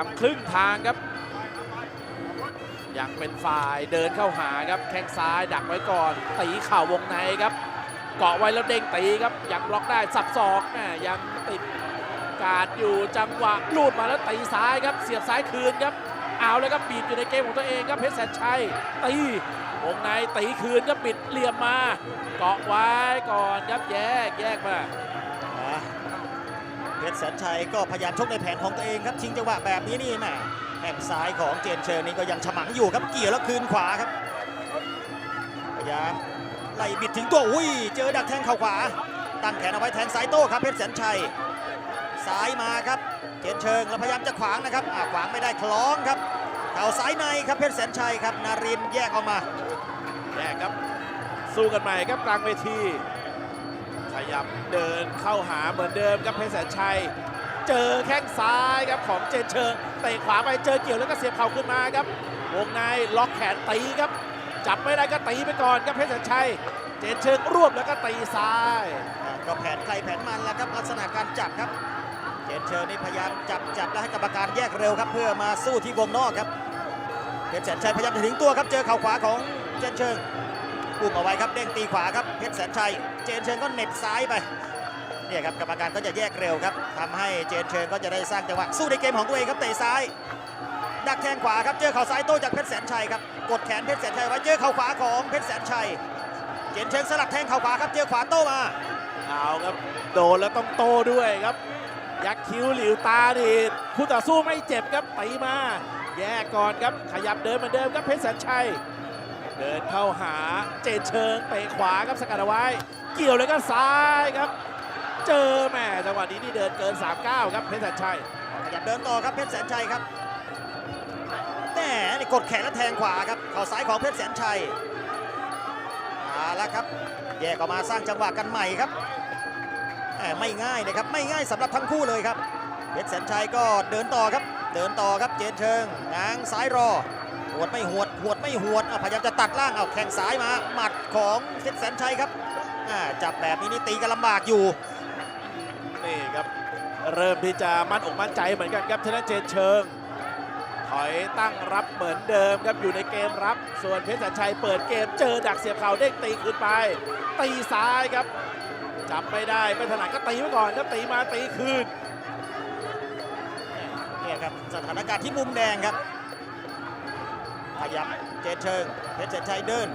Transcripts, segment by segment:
ทำครึ่งทางครับ ยังเป็นฝ่ายเดินเข้าหาครับ แข้งซ้ายดักไว้ก่อน ตีเข่าวงในครับ เกาะไว้แล้วเด้งตีครับ ยังบล็อกได้สับศอกแม่ยังติดการดอยู่จังหวะลูดมาแล้วตีซ้ายครับ เสียบซ้ายคืนครับ เอาเลยครับบีบอยู่ในเกมของตัวเองครับเพชรแสนชัยตีวงในตีคืนครับปิดเหลี่ยมมา เกาะไว้ก่อนครับแยกแยกมา เพชรแสนชัยก็พยายามชกในแผนของตัวเองครับชิงจังหวะแบบนี้นี่แม่แข้งซ้ายของเจนเชิญนี่ก็ยังฉมังอยู่ครับเกี่ยวแล้วคืนขวาครับพยายามไล่บิดถึงตัวอุ้ยเจอดักแทงเข่าขวา ตั้งแขนเอาไว้แทงซ้ายโต้ครับเพชรแสนชัยซ้ายมาครับเจนเชิงแล้วพยายามจะขวางนะครับขวางไม่ได้คล้องครับเข่าซ้ายในครับเพชรแสนชัยครับนารินแยกออกมาแยกครับสู้กันใหม่ครับกลางเวที ขยับเดินเข้าหาเหมือนเดิมครับเพชรแสนชัย เจอแข้งซ้ายครับของเจนเชิงเตะขวาไปเจอเกี่ยวแล้วก็เสียบเข่าขึ้นมาครับวงในล็อกแขนตีครับ จับไม่ได้ก็ตีไปก่อนครับเพชรแสนชัย เจนเชิงรวบแล้วก็ตีซ้ายอะก็แผนใครแผนมันแล้วครับลักษณะการจับครับ เจนเชิญนี่พยายามจับจับแล้วให้กรรมการแยกเร็วครับ เพื่อมาสู้ที่วงนอกครับเพชรแสนชัยพยายามจะถึงตัวครับเจอเข่าขวาของเจนเชิงอุ้มเอาไว้ครับเด้งตีขวาครับเพชรแสนชัย เจนเชิงก็เน็บซ้ายไปเนี่ยครับกรรมการก็จะแยกเร็วครับทำให้เจนเชิงก็จะได้สร้างจังหวะสู้ในเกมของตัวเองครับเตะซ้าย ดักแทงขวาครับเจอเข่าซ้ายโต้จากเพชรแสนชัยครับกดแขนเพชรแสนชัยไว้เจอเข่าขวาของเพชรแสนชัย เจนเชิงสลับแทงเข่าขวาครับเจอขวาโต้มาเอาครับโดนแล้วต้องโต้ด้วยครับ ยักคิ้วหลิวตาดิคู่ต่อสู้ไม่เจ็บครับตีมา แยกก่อนครับขยับเดินเหมือนเดิมครับเพชรแสนชัย เดินเข้าหาเจนเชิงเตะขวาครับสกัดเอาไว้ เกี่ยวเลยก็ซ้ายครับ เจอแม่จังหวะนี้นี่เดินเกิน 39 ครับเพชรแสนชัยขยับเดินต่อครับเพชรแสนชัยครับแน่นี่กดแขนแล้วแทงขวาครับเข่าซ้ายของเพชรแสนชัยเอาละครับ แยกออกมาสร้างจังหวะกันใหม่ครับแหมไม่ง่ายนะครับไม่ง่ายสำหรับทั้งคู่เลยครับเพชรแสนชัยก็เดินต่อครับ เดินต่อครับเจนเชิงง้างซ้ายรอ หวดไม่หวดหวดไม่หวดอะพยายามจะตัดล่างเอาแข้งซ้ายมาหมัดของเพชรแสนชัยครับอ่าจับแบบนี้นี่ตีกันลำบากอยู่นี่ครับเริ่มที่จะมั่นอกมั่นใจเหมือนกันครับชนะเจนเชิง ถอยตั้งรับเหมือนเดิมครับอยู่ในเกมรับ ส่วนเพชรแสนชัยเปิดเกมเจอดักเสียบเข่าเด้งตีขึ้นไป ตีซ้ายครับจับไม่ได้ไม่ถนัดก็ตีไว้ก่อนครับตีมาตีคืนเนี่ยครับสถานการณ์ที่มุมแดงครับ ขยับเจนเชิงเพชรแสนชัยเดิน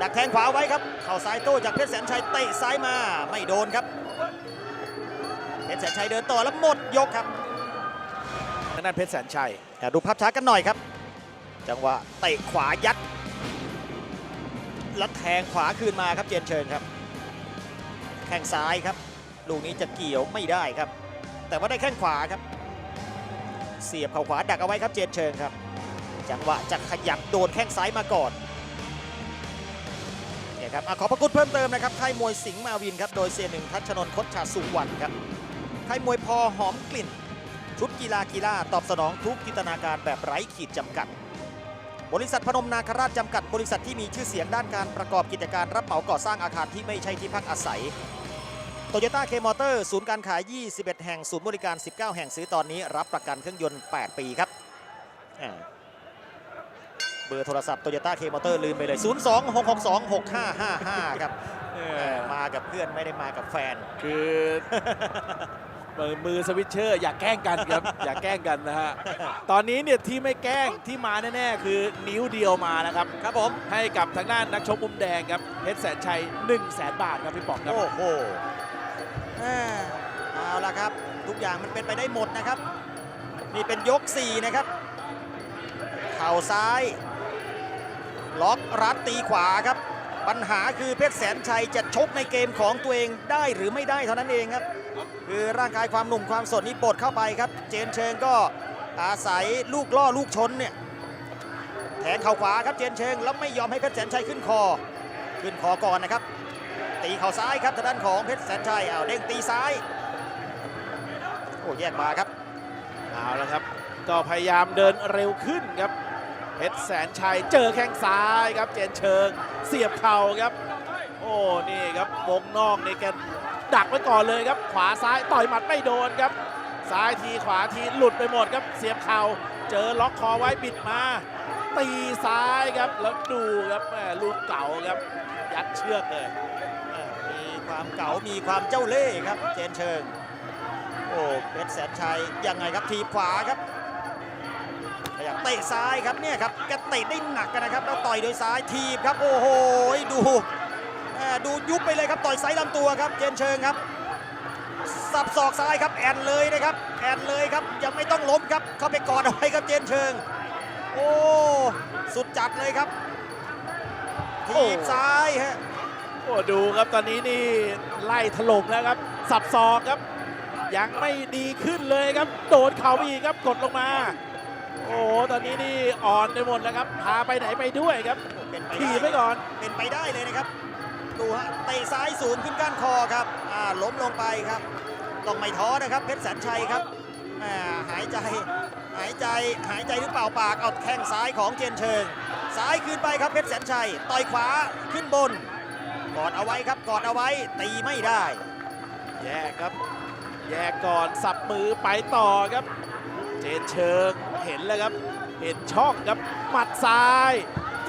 ดักแทงขวาไว้ครับ เข่าซ้ายโต้จากเพชรแสนชัยเตะซ้ายมาไม่โดนครับเพชรแสนชัยเดินต่อแล้วหมดยกครับทางด้านเพชรแสนชัยเดี๋ยวดูภาพช้ากันหน่อยครับ จังหวะเตะขวายัดแล้วแทงขวาคืนมาครับเจนเชิงครับ แข้งซ้ายครับ ลูกนี้จะเกี่ยวไม่ได้ครับ แต่ว่าได้แข้งขวาครับ เสียบเข่าขวาดักเอาไว้ครับเจนเชิงครับ จังหวะจะขยับโดนแข้งซ้ายมาก่อนเนี่ยครับอขอพระคุณเพิ่มเติมนะครับค่ายมวยสิงห์มาวินครับโดยเซียนหนึ่งทัชนนท์คดชาสุวรรณครับค่ายมวยพอหอมกลิ่น ชุดกีฬากีฬาตอบสนองทุกจินตนาการแบบไร้ขีดจำกัด บริษัทพนมนาคราชจำกัด บริษัทที่มีชื่อเสียงด้านการประกอบกิจการรับเหมาก่อสร้างอาคารที่ไม่ใช่ที่พักอาศัยโตโยต้าเคมอเตอร์ศูนย์การขาย 21 แห่ง ศูนย์บริการ 19 แห่งซื้อตอนนี้ รับประกันเครื่องยนต์ 8 ปีครับ เบอร์โทรศัพท์โตโยต้าเคมอเตอร์ลืมไปเลย 02-662-6555 ครับเออมากับเพื่อนไม่ได้มากับแฟนคือมือมือสวิตเชอร์อย่าแกล้งกันครับ อย่าแกล้งกันนะฮะ ตอนนี้เนี่ยที่ไม่แกล้งที่มาแน่ๆ คือนิ้วเดียวมานะครับ ครับผมให้กับทางด้านนักชกมุมแดงครับเพชรแสนชัย1 0 0 0 0แสนบาทครับพี่ป๋องครับ โอ้โหแม่เอาละครับ ทุกอย่างมันเป็นไปได้หมดนะครับ นี่เป็นยก 4 นะครับ เข่าซ้าย ล็อกรัดตีขวาครับ ปัญหาคือเพชรแสนชัยจะชกในเกมของตัวเองได้หรือไม่ได้เท่านั้นเองครับ คือร่างกายความหนุ่มความสดนี่บดเข้าไปครับ เจนเชิงก็อาศัยลูกล่อลูกชนเนี่ยแทงเข่าขวาครับเจนเชิงแล้วไม่ยอมให้เพชรแสนชัยขึ้นคอ ขึ้นคอก่อนนะครับ ตีเข่าซ้ายครับทางด้านของเพชรแสนชัยเอาวเด้งตีซ้ายโอ้แยกมาครับเอาละครับ ก็พยายามเดินเร็วขึ้นครับ เพชรแสนชัยเจอแข้งซ้ายครับเจนเชิงเสียบเข่าครับ โอ้นี่ครับวงนอกนี่แกดักไว้ก่อนเลยครับ ขวาซ้ายต่อยหมัดไม่โดนครับ ซ้ายทีขวาทีหลุดไปหมดครับเสียบเข่าเจอล็อกคอไว้บิดมา ตีซ้ายครับแล้วดูครับแม่ลูกเก่าครับ ยัดเชือกเลยมีความเก๋ามีความเจ้าเล่ห์ครับ เจนเชิงโอ้เพชรแสนชัยยังไงครับทีขวาครับ ยับเตะซ้ายครับเนี่ยครับแกเตะได้หนักกันนะครับ แล้วต่อยโดยซ้ายทีบครับ โอ้โหดูดูยุบไปเลยครับต่อยไซส์ลำตัวครับเจนเชิงครับสับศอกซ้ายครับแอนเลยนะครับแอนเลยครับยังไม่ต้องล้มครับเข้าไปกอดเอาไว้ครับเจนเชิง โอ้สุดจัดเลยครับทีบซ้ายฮะโอ้ดูครับตอนนี้นี่ไล่ถล่มแล้วครับ สับศอกครับ ยังไม่ดีขึ้นเลยครับ โดนเข่าอีกครับกดลงมา โอ้ตอนนี้นี่อ่อนไปหมดแล้วครับพาไปไหนไปด้วยครับเป็นไปขี่ได้ไปก่อน เป็นไปได้เลยนะครับ ดูฮะเตะซ้ายสูงขึ้นก้านคอครับอ่าล้มลงไปครับต้องไม่ท้อนะครับ เพชรแสนชัยครับอ่าหายใจหายใจหายใจหรือเปล่าปากเอาแข้งซ้ายของเจนเชิง ซ้ายคืนไปครับเพชรแสนชัยต่อยขวาขึ้นบนกอดเอาไว้ครับกอดเอาไว้ตีไม่ได้ แยกครับ แยกก่อนสับมือไปต่อครับ เจนเชิงเห็นแล้วครับ เห็นช่องครับหมัดซ้าย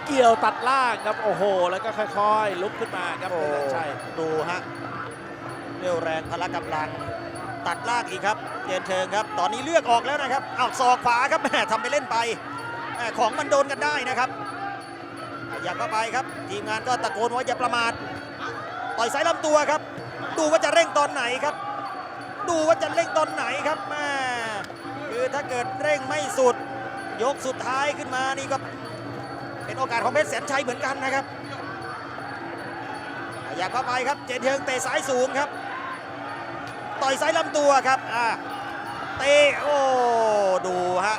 เกี่ยวตัดล่างครับโอ้โห แล้วก็ค่อยๆ ลุกขึ้นมาครับเพชรแสนชัยดูฮะเร็วแรงพละกำลัง ตัดล่างอีกครับเจนเชิงครับ ตอนนี้เลือกออกแล้วนะครับเอาศอกขวาครับแหมทำไปเล่นไปแหมของมันโดนกันได้นะครับอะอยากเข้าไปครับ ทีมงานก็ตะโกนว่าอย่าประมาทต่อยสายลำตัวครับ ดูว่าจะเร่งตอนไหนครับ ดูว่าจะเร่งตอนไหนครับแม่คือ ถ้าเกิดเร่งไม่สุด ยกสุดท้ายขึ้นมานี่ก็เป็นโอกาสของเพชรแสนชัยเหมือนกันนะครับอยากเข้าไปครับเจนเทิงเตะซ้ายสูงครับ ต่อยซ้ายลำตัวครับอ่าเตะโอ้ดูฮะ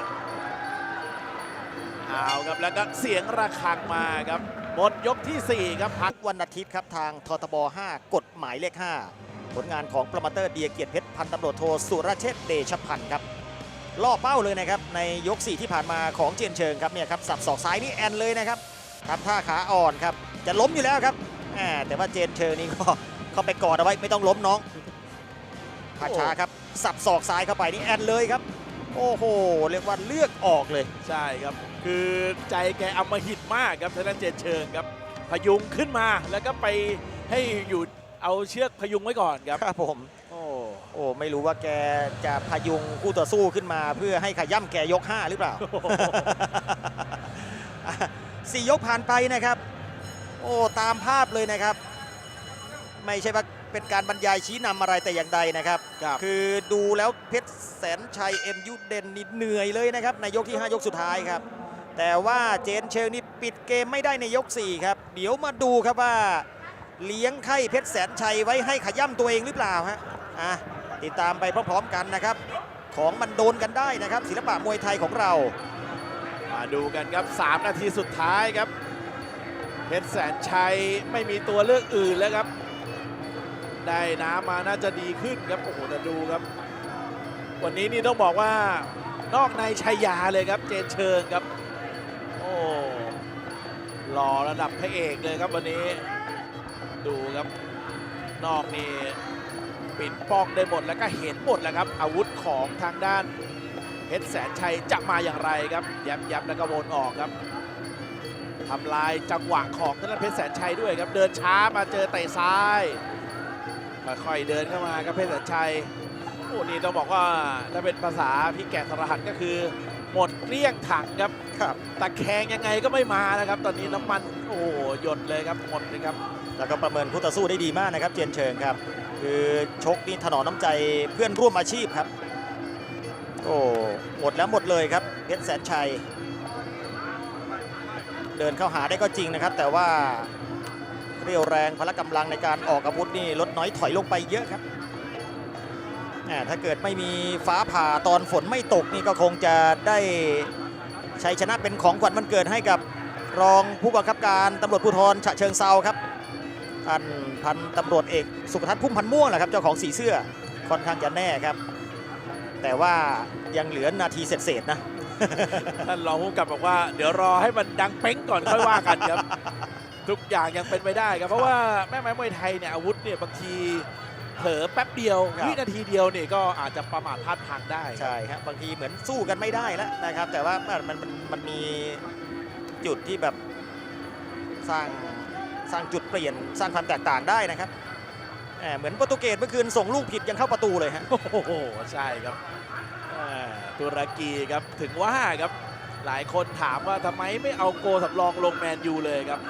เอาครับแล้วก็เสียงระฆังมาครับหมดยกทีสี่4 ครับพักวันอาทิตย์ครับทางททบ 5 กฎหมายเลข 5 ผลงานของโปรโมเตอร์เดียเกียรติเพชรพันตำรวจโทสุรเชษฐ์เดชพันธ์ครับ ล่อเป้าเลยนะครับในยก 4 ที่ผ่านมาของเจียนเชิงครับเนี่ยครับสับศอกซ้ายนี่แอนเลยนะครับทำท่าขาอ่อนครับจะล้มอยู่แล้วครับแหมแต่ว่าเจนเชิงนี่ก็เข้าไปกอดเอาไว้ไม่ต้องล้มน้องภาช้าครับสับศอกซ้ายเข้าไปนี่แอนเลยครับ โอ้โหเรียกว่าเลือกออกเลยใช่ครับ คือใจแกอำมหิตมากครับทางด้านเจนเชิงครับพยุงขึ้นมาแล้วก็ไปให้อยู่เอาเชือกพยุงไว้ก่อนครับครับผม โอ้โอ้ไม่รู้ว่าแกจะพยุงคู่ต่อสู้ขึ้นมา เพื่อให้ขย่ำแกยก 5 หรือเปล่า สี่ยกผ่านไปนะครับ โอ้ตามภาพเลยนะครับ ไม่ใช่ว่าเป็นการบรรยายชี้นำอะไรแต่อย่างใดนะครับครับคือดูแล้วเพชรแสนชัยเอ็มยุเดนนี่เหนื่อยเลยนะครับ ในยกที่ 5 ยกสุดท้ายครับ แต่ว่าเจนเชิงนี่ปิดเกมไม่ได้ในยก 4 ครับ เดี๋ยวมาดูครับว่า เลี้ยงไข่เพชรแสนชัยไว้ให้ขย่ำตัวเองหรือเปล่าฮะอะ ติดตามไปพร้อมๆกันนะครับ ของมันโดนกันได้นะครับ ศิลปะมวยไทยของเรา มาดูกันครับ 3 นาทีสุดท้ายครับ เพชรแสนชัยไม่มีตัวเลือกอื่นแล้วครับ ได้น้ำมาน่าจะดีขึ้นครับ โอ้โหแต่ดูครับ วันนี้นี่ต้องบอกว่านอกในชัยยาเลยครับ เจนเชิงครับ โอ้หล่อระดับพระเอกเลยครับวันนี้ ดูครับ นอกนี่ ปิดป้องได้หมดแล้วก็เห็นหมดแล้วครับ อาวุธของทางด้านเพชรแสนชัยจะมาอย่างไรครับยับยับแล้วก็วนออกครับทำลายจังหวะของทางด้านเพชรแสนชัยด้วยครับ เดินช้ามาเจอเตะซ้ายค่อยๆเดินเข้ามาครับเพชรแสนชัยโอ้นี่ต้องบอกว่าถ้าเป็นภาษาพี่แกะสรหัสก็คือหมดเกลี้ยงถังครับครับตะแคงยังไงก็ไม่มานะครับ ตอนนี้น้ำมันโอ้โหหยดเลยครับหมดเลยครับ แล้วก็ประเมินคู่ต่อสู้ได้ดีมากนะครับ เจนเชิงครับ คือชกนี่ถนอมน้ำใจเพื่อนร่วมอาชีพครับ โอ้หมดแล้วหมดเลยครับเพชรแสนชัย เดินเข้าหาได้ก็จริงนะครับ แต่ว่าเรียวแรงพละกำลังในการออกอาวุธนี่ลดน้อยถอยลงไปเยอะครับถ้าเกิดไม่มีฟ้าผ่าตอนฝนไม่ตกนี่ก็คงจะได้ชัยชนะเป็นของขวัญวันเกิดให้กับรองผู้บังคับการตำรวจภูธรฉะเชิงเซาครับ ท่านพันตำรวจเอกสุขทัศน์พุ่มพันธ์ม่วงแหละครับเจ้าของสีเสื้อค่อนข้างจะแน่ครับ แต่ว่ายังเหลือนาทีเศษๆนะท่านรองผู้กำกับบอกว่าเดี๋ยวรอให้มันดังเป้งก่อนค่อยว่ากันครับ ทุกอย่างยังเป็นไปได้ครับ เพราะว่าแม่ไม้มวยไทยเนี่ยอาวุธเนี่ยบางทีเผลอแป๊บเดียวครับวินาทีเดียวเนี่ยก็อาจจะประมาทพลาดพลังได้ใช่ครับบางทีเหมือนสู้กันไม่ได้แล้วนะครับ แต่ว่ามันมันมันมันมีจุดที่แบบสร้าง สร้างจุดเปลี่ยนสร้างความแตกต่างได้นะครับแหมเหมือนโปรตุเกสเมื่อคืนส่งลูกผิดยังเข้าประตูเลยฮะโอ้โหใช่ครับอ่าตุรกีครับถึงว่าครับหลายคนถามว่าทำไมไม่เอาโกสำรองลงแมนยูเลยครับ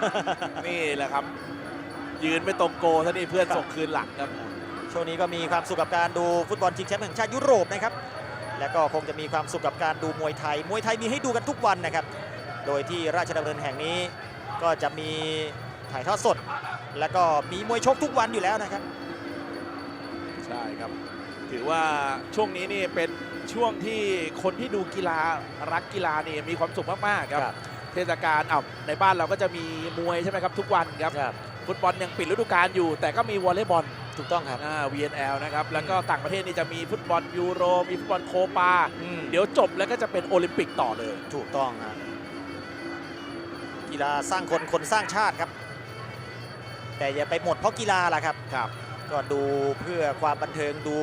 นี่แหละครับ ยืนไม่ตรงโกท่านี่เพื่อนส่งคืนหลังครับช่วงนี้ก็มีความสุขกับการดูฟุตบอลชิงแชมป์แห่งชาติยุโรปนะครับแล้วก็คงจะมีความสุขกับการดูมวยไทย มวยไทยมีให้ดูกันทุกวันนะครับ โดยที่ราชดำเนินแห่งนี้ก็จะมี ถ่ายทอดสด แล้วก็มีมวยชกทุกวันอยู่แล้วนะครับ ใช่ครับ ถือว่าช่วงนี้นี่เป็นช่วงที่คนที่ดูกีฬารักกีฬานี่มีความสุขมากๆครับ ครับ เทศกาลอ้าวในบ้านเราก็จะมีมวยใช่ไหมครับทุกวันครับ ครับ ฟุตบอลยังปิดฤดูกาลอยู่ แต่ก็มีวอลเลย์บอลถูกต้องครับอ่า VNL นะครับ แล้วก็ต่างประเทศนี่จะมีฟุตบอลยูโร มีฟุตบอลโคปาอืมเดี๋ยวจบแล้วก็จะเป็นโอลิมปิกต่อเลย ถูกต้องครับกีฬาสร้างคนคนสร้างชาติครับ แต่อย่าไปหมดเพราะกีฬาล่ะครับครับ ก็ดูเพื่อความบันเทิงดู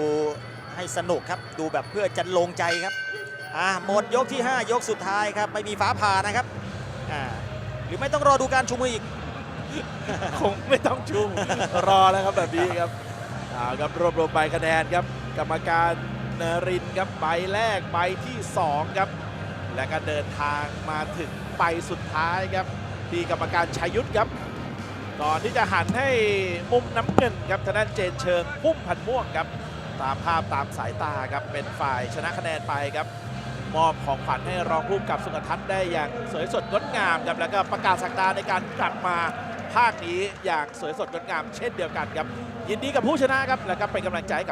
ให้สนุกครับ ดูแบบเพื่อจันลงใจครับอ่าหมดยกที่ 5 ยกสุดท้ายครับไม่มีฟ้าผ่านะครับอ่าหรือไม่ต้องรอดูการชูมืออีก คงไม่ต้องชูรอแล้วครับแบบนี้ครับเอาครับรวบรวมใบคะแนนครับ กรรมการนรินทร์ครับใบแรกใบที่ 2 ครับ และก็เดินทางมาถึงใบสุดท้ายครับที่กรรมการชัยยุทธครับ ก่อนที่จะหันให้มุมน้ำเงินครับทางด้านเจนเชิงพุ่มพันม่วงครับ ตามภาพตามสายตาครับเป็นฝ่ายชนะคะแนนไปครับ มอบของขวัญให้รองผู้กับสุนทัศน์ได้อย่างสวยสดงดงามครับแล้วก็ประกาศสักดาในการกลับมาภาคนี้อย่างสวยสดงดงาม เช่นเดียวกันครับ ยินดีกับผู้ชนะครับแล้วก็เป็นกำลังใจกับ